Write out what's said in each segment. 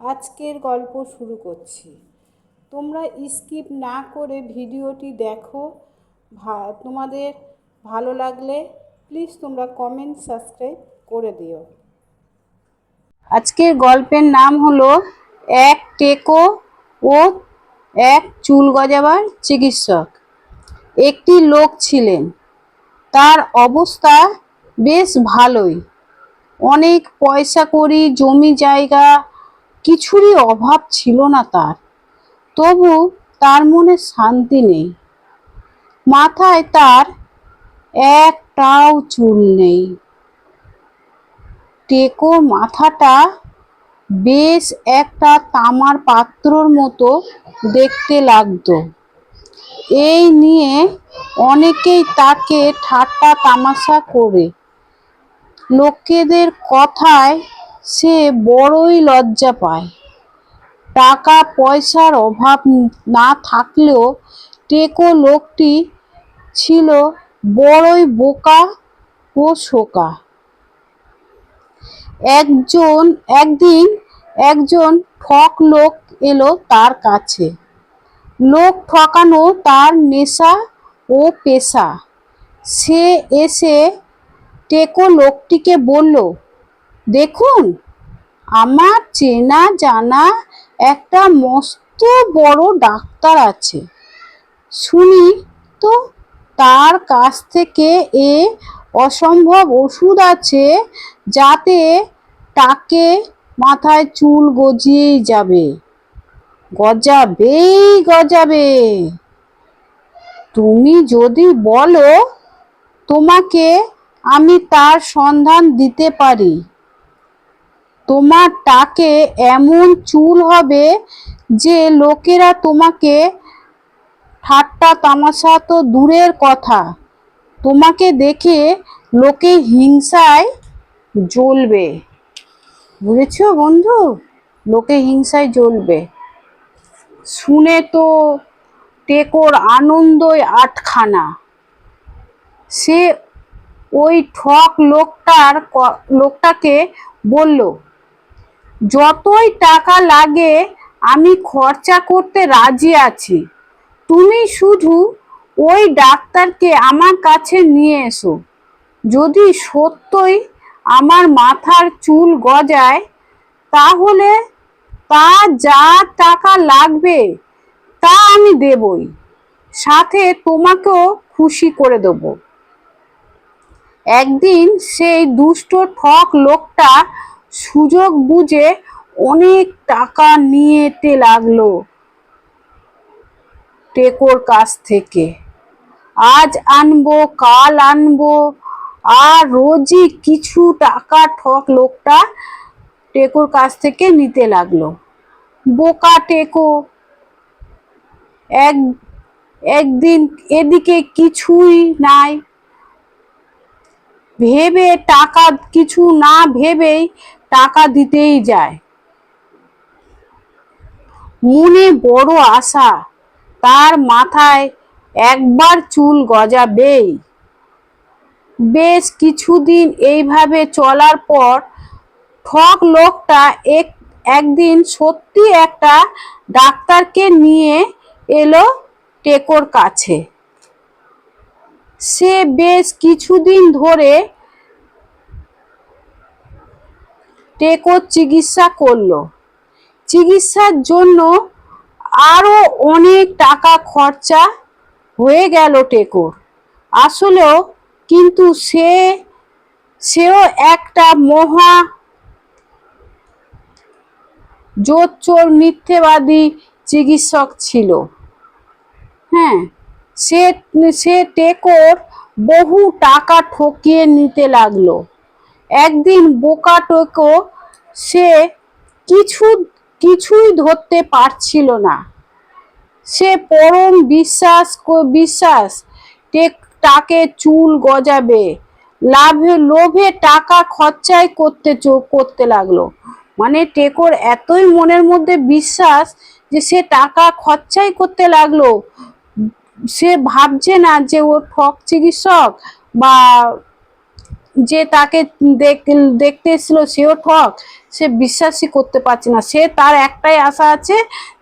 আজকের গল্প শুরু করছি। তোমরা স্কিপ না করে ভিডিওটি দেখো। তোমাদের ভালো লাগলে প্লিজ তোমরা কমেন্ট সাবস্ক্রাইব করে দিও। আজকের গল্পের নাম হলো এক টেকো ও এক চুল গজাবার চিকিৎসক। একটি লোক ছিলেন। তার অবস্থা বেশ ভালোই। অনেক পয়সা করি, জমি জায়গা কিছুরই অভাব ছিল না তার। তবু তার মনে শান্তি নেই। মাথায় তার একটাও চুল নেই। টেকো মাথাটা বেশ একটা তামার পাত্রর মতো দেখতে লাগতো। এই নিয়ে অনেকেই তাকে ঠাট্টা তামাশা করে। লোকেদের কথায় সে বড়ই লজ্জা পায়। টাকা পয়সার অভাব না থাকলেও টেকো লোকটি ছিল বড়ই বোকা ও শোকা। একজন, একদিন একজন ঠক লোক এলো তার কাছে। লোক ঠকানো তার নেশা ও পেশা। সে এসে টেকো লোকটিকে বলল দেখুন, আমার চেনা জানা একটা মস্ত বড় ডাক্তার আছে। শুনি তো, তার কাছ থেকে এ অসম্ভব ওষুধ আছে যাতে তাকে মাথায় চুল গজিয়েই যাবে। গজাবেই গজাবে। তুমি যদি বলো, তোমাকে আমি তার সন্ধান দিতে পারি। তোমার টাকে এমন চুল হবে যে লোকেরা তোমাকে ঠাট্টা, তামাশা তো দূরের কথা। তোমাকে দেখে লোকে হিংসায় জ্বলবে। বুঝেছ বন্ধু? লোকে হিংসায় জ্বলবে। শুনে তো টেকোর আনন্দই আটখানা। সে ওই ঠক লোকটার লোকটাকে বলল যতই টাকা লাগে, আমি খরচা করতে রাজি আছি। তুমি শুধু ওই ডাক্তারকে আমার কাছে নিয়ে এসো। যদি সত্যই আমার মাথার চুল গজায়, তাহলে তা যা টাকা লাগবে, তা আমি দেবই। সাথে তোমাকেও খুশি করে দেবো। একদিন সেই দুষ্ট ঠক লোকটা সুযোগ বুঝে অনেক টাকা নিয়েতে লাগল টেকোর কাছ থেকে। আজ আনব, কাল আনব, আর রোজই কিছু টাকা ঠক লোকটা টেকোর কাছ থেকে নিতে লাগল। বোকা টেকো, এক, একদিন এদিকে কিছুই নাই। ভেবে টাকা কিছু না ভেবেই টাকা দিতেই যায়। মনে বড় আশা, তার মাথায় একবার চুল গজাবেই। বেশ কিছুদিন এইভাবে চলার পর ঠক লোকটা এক, একদিন সত্যি একটা ডাক্তারকে নিয়ে এলো টেকোর কাছে। সে বেশ কিছুদিন ধরে টেকোর চিকিৎসা করল। চিকিৎসার জন্য আরও অনেক টাকা খরচা হয়ে গেল টেকোর। আসলেও কিন্তু সে, সেও একটা মহা জোচ্চোর মিথ্যেবাদী চিকিৎসক ছিল। হ্যাঁ সে সে টেকোর বহু টাকা ঠকিয়ে নিতে লাগল। একদিন বোকা টেকো সে কিছু, কিছুই ধরতে পারছিল না। সে পরম বিশ্বাস বিশ্বাস তাকে চুল গজাবে, লাভে, লোভে টাকা খরচাই করতে করতে লাগল। মানে টেকোর এতই মনের মধ্যে বিশ্বাস যে সে টাকা খরচাই করতে লাগল। সে ভাবছে না যে ও ঠক চিকিৎসক বা যে তাকে দেখ- দেখতে এসেছিল, সেও ঠক। সে বিশ্বাসই করতে পারছে না। সে তার একটাই আশা আছে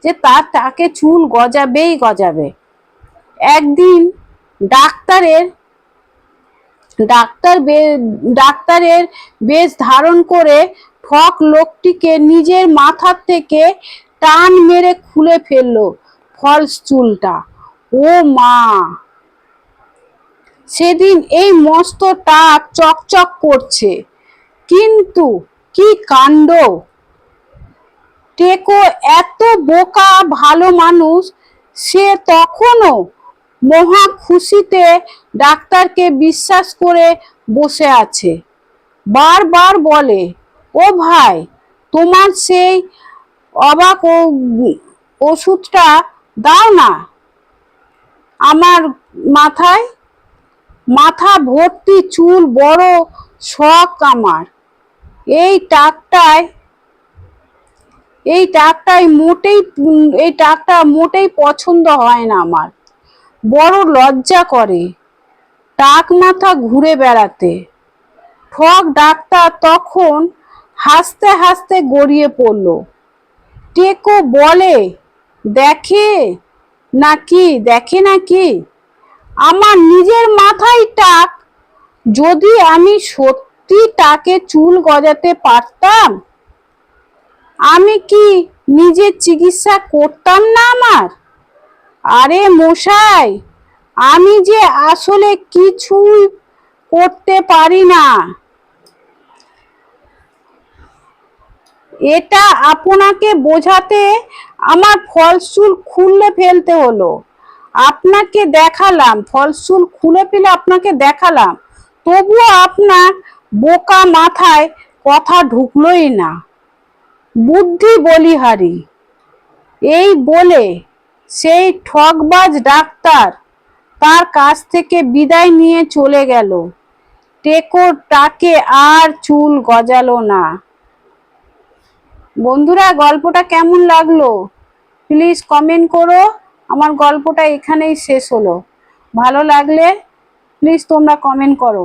যে তার তাকে চুল গজাবেই গজাবে। একদিন ডাক্তারের, ডাক্তার ডাক্তারের বেশ ধারণ করে ঠক লোকটিকে নিজের মাথার থেকে টান মেরে খুলে ফেলল ফলস চুলটা। ও মা! সেদিন এই মস্ত টাক চকচক করছে। কিন্তু কি কাণ্ড? টেকো এত বোকা ভালো মানুষ, সে তখনও মহা খুশিতে ডাক্তারকে বিশ্বাস করে বসে আছে। বারবার বলে, ও ভাই, তোমার সেই অবাক ওষুধটা দাও না আমার মাথায়। মাথা ভর্তি চুল বড় শখ আমার। এই টাকটায়, এই টাকটাই মোটেই এই টাকটা মোটেই পছন্দ হয় না আমার। বড় লজ্জা করে টাক মাথা ঘুরে বেড়াতে। ঠক ডাক্তার তখন হাসতে হাসতে গড়িয়ে পড়ল। টেকো বলে, দেখে নাকি দেখে নাকি? আমার নিজের মাথায় টাক। যদি আমি সত্যি তাকে চুল গজাতে পারতাম, আমি কি নিজের চিকিৎসা করতাম না আমার? আরে মশাই, আমি যে আসলে কিছুই করতে পারি না। এটা আপনাকে বোঝাতে আমার ফলস চুল খুললে ফেলতে হলো। আপনাকে দেখালাম ফলস চুল খুলে ফেলে আপনাকে দেখালাম। তবুও আপনার বোকা মাথায় কথা ঢুকলোই না। বুদ্ধি বলিহারি, এই বলে সেই ঠকবাজ ডাক্তার তার কাছ থেকে বিদায় নিয়ে চলে গেল। টেকো তাকে আর চুল গজালো না। বন্ধুরা, গল্পটা কেমন লাগল? প্লিজ কমেন্ট করো। আমার গল্পটা এখানেই শেষ হলো। ভালো লাগলে প্লিজ তোমরা কমেন্ট করো।